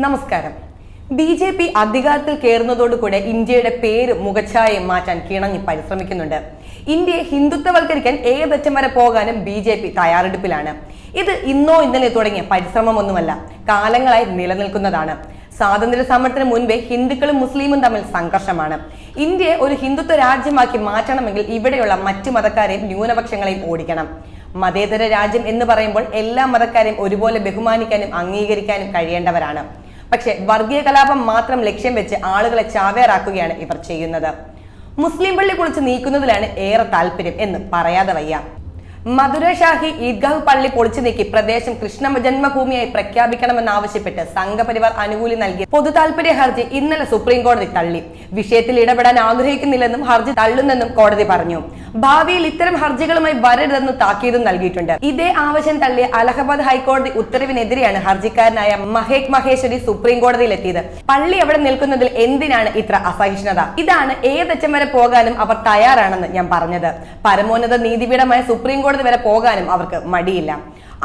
നമസ്കാരം. B J P അധികാരത്തിൽ കയറുന്നതോടുകൂടെ ഇന്ത്യയുടെ പേര് മുഖച്ഛായയും മാറ്റാൻ കിണങ്ങി പരിശ്രമിക്കുന്നുണ്ട്. ഇന്ത്യയെ ഹിന്ദുത്വവൽക്കരിക്കാൻ ഏതറ്റം വരെ പോകാനും ബി ജെ പി തയ്യാറെടുപ്പിലാണ്. ഇത് ഇന്നോ ഇന്നലെ തുടങ്ങിയ പരിശ്രമമൊന്നുമല്ല കാലങ്ങളായി നിലനിൽക്കുന്നതാണ്. സ്വാതന്ത്ര്യ സമരത്തിന് മുൻപേ ഹിന്ദുക്കളും മുസ്ലിമും തമ്മിൽ സംഘർഷമാണ്. ഇന്ത്യയെ ഒരു ഹിന്ദുത്വ രാജ്യമാക്കി മാറ്റണമെങ്കിൽ ഇവിടെയുള്ള മറ്റു മതക്കാരെയും ന്യൂനപക്ഷങ്ങളെയും ഓടിക്കണം. മതേതര രാജ്യം എന്ന് പറയുമ്പോൾ എല്ലാ മതക്കാരെയും ഒരുപോലെ ബഹുമാനിക്കാനും അംഗീകരിക്കാനും കഴിയേണ്ടവരാണ്. പക്ഷേ വർഗീയ കലാപം മാത്രം ലക്ഷ്യം വെച്ച് ആളുകളെ ചാവേറാക്കുകയാണ് ഇവർ ചെയ്യുന്നത്. മുസ്ലിം പള്ളി കുളിച്ച് നീക്കുന്നതിലാണ് ഏറെ താല്പര്യം എന്ന് പറയാതെ വയ്യ. മധുര ഷാഹി ഈദ്ഗാഹ് പള്ളി പൊളിച്ചു നീക്കി പ്രദേശം കൃഷ്ണ ജന്മഭൂമിയായി പ്രഖ്യാപിക്കണമെന്നാവശ്യപ്പെട്ട് സംഘപരിവാർ അനുകൂലി നൽകിയ പൊതു താൽപര്യ ഹർജി ഇന്നലെ സുപ്രീം കോടതി തള്ളി. വിഷയത്തിൽ ഇടപെടാൻ ആഗ്രഹിക്കുന്നില്ലെന്നും ഹർജി തള്ളുന്നെന്നും കോടതി പറഞ്ഞു. ഭാവിയിൽ ഇത്തരം ഹർജികളുമായി വരരുതെന്ന് താക്കീതും നൽകിയിട്ടുണ്ട്. ഇതേ ആവശ്യം തള്ളിയ അലഹബാദ് ഹൈക്കോടതി ഉത്തരവിനെതിരെയാണ് ഹർജിക്കാരനായ മഹേക് മഹേശ്വരി സുപ്രീം കോടതിയിൽ എത്തിയത് പള്ളി അവിടെ നിൽക്കുന്നതിൽ എന്തിനാണ് ഇത്ര അസഹിഷ്ണുത? ഇതാണ് ഏതറ്റം വരെ പോകാനും അവർ തയ്യാറാണെന്ന് ഞാൻ പറഞ്ഞത്. പരമോന്നത നീതിപീഠമായ സുപ്രീം കോടതി വരെ പോകാനും അവർക്ക് മടിയില്ല.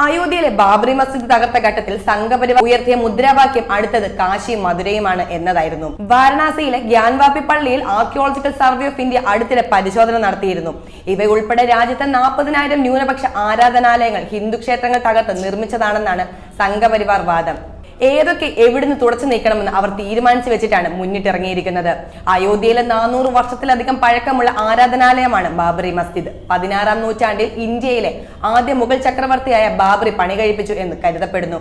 അയോധ്യയിലെ ബാബറി മസ്ജിദ് തകർത്ത ഘട്ടത്തിൽ സംഘപരിവാർ ഉയർത്തിയ മുദ്രാവാക്യം അടുത്തത് കാശിയും മധുരയുമാണ് എന്നതായിരുന്നു. വാരണാസിയിലെ ഗ്യാൻവാപി പള്ളിയിൽ ആർക്കിയോളജിക്കൽ സർവേ ഓഫ് ഇന്ത്യ അടുത്തിടെ പരിശോധന നടത്തിയിരുന്നു. ഇവയുൾപ്പെടെ രാജ്യത്തെ നാൽപ്പതിനായിരം ന്യൂനപക്ഷ ആരാധനാലയങ്ങൾ ഹിന്ദു ക്ഷേത്രങ്ങൾ തകർത്ത് നിർമ്മിച്ചതാണെന്നാണ് സംഘപരിവാർ വാദം. ഏതൊക്കെ എവിടുന്ന് തുടച്ചു നീക്കണമെന്ന് അവർ തീരുമാനിച്ചു വെച്ചിട്ടാണ് മുന്നിട്ടിറങ്ങിയിരിക്കുന്നത്. അയോധ്യയിലെ നാനൂറ് വർഷത്തിലധികം പഴക്കമുള്ള ആരാധനാലയമാണ് ബാബറി മസ്ജിദ്. പതിനാറാം നൂറ്റാണ്ടിൽ ഇന്ത്യയിലെ ആദ്യ മുഗൾ ചക്രവർത്തിയായ ബാബറി പണി കഴിപ്പിച്ചു എന്ന് കരുതപ്പെടുന്നു.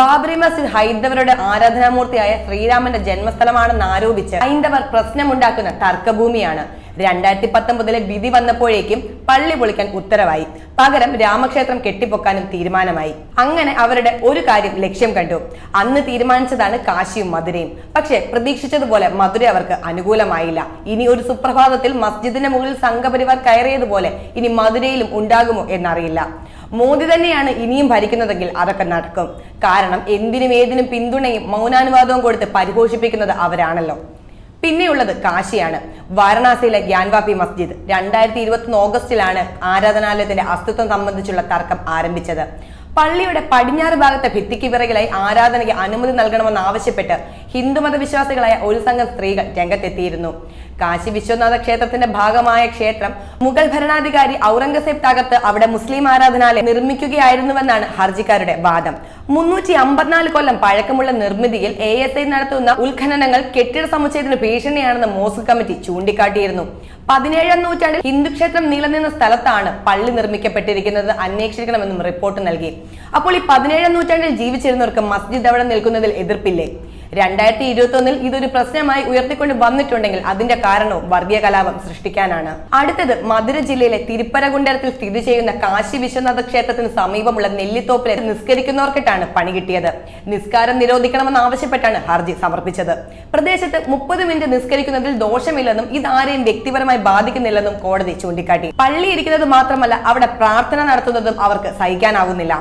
ബാബറി മസ്ജിദ് ഹൈന്ദവരുടെ ആരാധനാമൂർത്തിയായ ശ്രീരാമന്റെ ജന്മസ്ഥലമാണെന്ന് ആരോപിച്ച് ഹൈന്ദവർ പ്രശ്നമുണ്ടാക്കുന്ന തർക്കഭൂമിയാണ്. രണ്ടായിരത്തി പത്തൊമ്പതിലെ വിധി വന്നപ്പോഴേക്കും പള്ളി പൊളിക്കാൻ ഉത്തരവായി. പകരം രാമക്ഷേത്രം കെട്ടിപ്പൊക്കാനും തീരുമാനമായി. അങ്ങനെ അവരുടെ ഒരു കാര്യം ലക്ഷ്യം കണ്ടു. അന്ന് തീരുമാനിച്ചതാണ് കാശിയും മധുരയും. പക്ഷേ പ്രതീക്ഷിച്ചതുപോലെ മധുര അവർക്ക് അനുകൂലമായില്ല. ഇനി ഒരു സുപ്രഭാതത്തിൽ മസ്ജിദിന്റെ മുകളിൽ സംഘപരിവാർ കയറിയതുപോലെ ഇനി മധുരയിലും ഉണ്ടാകുമോ എന്നറിയില്ല. മോദി തന്നെയാണ് ഇനിയും ഭരിക്കുന്നതെങ്കിൽ അതൊക്കെ നടക്കും. കാരണം എന്തിനും ഏതിനും പിന്തുണയും മൗനാനുവാദവും കൊടുത്ത് പരിഘോഷിപ്പിക്കുന്നത് അവരാണല്ലോ. പിന്നെയുള്ളത് കാശിയാണ്. വാരണാസിയിലെ ഗ്യാൻവാപി മസ്ജിദ് രണ്ടായിരത്തി ഇരുപത്തി ഓഗസ്റ്റിലാണ് ആരാധനാലയത്തിന്റെ അസ്തിത്വം സംബന്ധിച്ചുള്ള തർക്കം ആരംഭിച്ചത്. പള്ളിയുടെ പടിഞ്ഞാറ് ഭാഗത്തെ ഭിത്തിക്ക് പിറകിലായി ആരാധനയ്ക്ക് അനുമതി നൽകണമെന്ന് ആവശ്യപ്പെട്ട് ഹിന്ദുമത വിശ്വാസികളായ ഒരു സംഘം സ്ത്രീകൾ രംഗത്തെത്തിയിരുന്നു. കാശി വിശ്വനാഥ ക്ഷേത്രത്തിന്റെ ഭാഗമായ ക്ഷേത്രം മുഗൾ ഭരണാധികാരി ഔറംഗസേബ് തകർത്ത് അവിടെ മുസ്ലിം ആരാധനാലയം നിർമ്മിക്കുകയായിരുന്നുവെന്നാണ് ഹർജിക്കാരുടെ വാദം. മുന്നൂറ്റി അമ്പത്തിനാല് കൊല്ലം പഴക്കമുള്ള നിർമ്മിതിയിൽ എ എസ് ഐ നടത്തുന്ന ഉത്ഖനനങ്ങൾ കെട്ടിട സമുച്ചയത്തിന് ഭീഷണിയാണെന്ന് മോസ്ക് കമ്മിറ്റി ചൂണ്ടിക്കാട്ടിയിരുന്നു. പതിനേഴാം നൂറ്റാണ്ടിൽ ഹിന്ദുക്ഷേത്രം നിലനിന്ന സ്ഥലത്താണ് പള്ളി നിർമ്മിക്കപ്പെട്ടിരിക്കുന്നത് അന്വേഷിക്കണമെന്നും റിപ്പോർട്ട് നൽകി. അപ്പോൾ ഈ പതിനേഴാം നൂറ്റാണ്ടിൽ ജീവിച്ചിരുന്നവർക്ക് മസ്ജിദ് അവിടെ നിൽക്കുന്നതിൽ എതിർപ്പില്ലേ? രണ്ടായിരത്തി ഇരുപത്തി ഒന്നിൽ ഇതൊരു പ്രശ്നമായി ഉയർത്തിക്കൊണ്ട് വന്നിട്ടുണ്ടെങ്കിൽ അതിന്റെ കാരണവും വർഗീയ കലാപം സൃഷ്ടിക്കാനാണ്. അടുത്തത് മധുര ജില്ലയിലെ തിരുപ്പരകുണ്ടരത്തിൽ സ്ഥിതി ചെയ്യുന്ന കാശി വിശ്വനാഥ ക്ഷേത്രത്തിന് സമീപമുള്ള നെല്ലിത്തോപ്പിലെ നിസ്കരിക്കുന്നവർക്കിട്ടാണ് പണി കിട്ടിയത്. നിസ്കാരം നിരോധിക്കണമെന്ന് ആവശ്യപ്പെട്ടാണ് ഹർജി സമർപ്പിച്ചത്. പ്രദേശത്ത് മുപ്പത് മിനിറ്റ് നിസ്കരിക്കുന്നതിൽ ദോഷമില്ലെന്നും ഇതാരെയും വ്യക്തിപരമായി ബാധിക്കുന്നില്ലെന്നും കോടതി ചൂണ്ടിക്കാട്ടി. പള്ളി ഇരിക്കുന്നത് മാത്രമല്ല അവിടെ പ്രാർത്ഥന നടത്തുന്നതും അവർക്ക് സഹിക്കാനാവുന്നില്ല.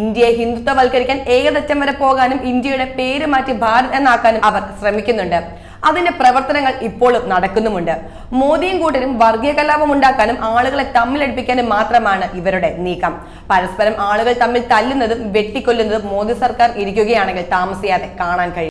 ഇന്ത്യയെ ഹിന്ദുത്വവൽക്കരിക്കാൻ ഏകദറ്റം വരെ പോകാനും ഇന്ത്യയുടെ പേര് മാറ്റി ഭാരത് എന്നാക്കാനും അവർ ശ്രമിക്കുന്നുണ്ട്. അതിന്റെ പ്രവർത്തനങ്ങൾ ഇപ്പോഴും നടക്കുന്നുമുണ്ട്. മോദിയും കൂട്ടരും വർഗീയ കലാപം ഉണ്ടാക്കാനും ആളുകളെ തമ്മിലടിപ്പിക്കാനും മാത്രമാണ് ഇവരുടെ നീക്കം. പരസ്പരം ആളുകൾ തമ്മിൽ തല്ലുന്നതും വെട്ടിക്കൊല്ലുന്നതും മോദി സർക്കാർ ഇരിക്കുകയാണെങ്കിൽ താമസിയാതെ കാണാൻ കഴിയും.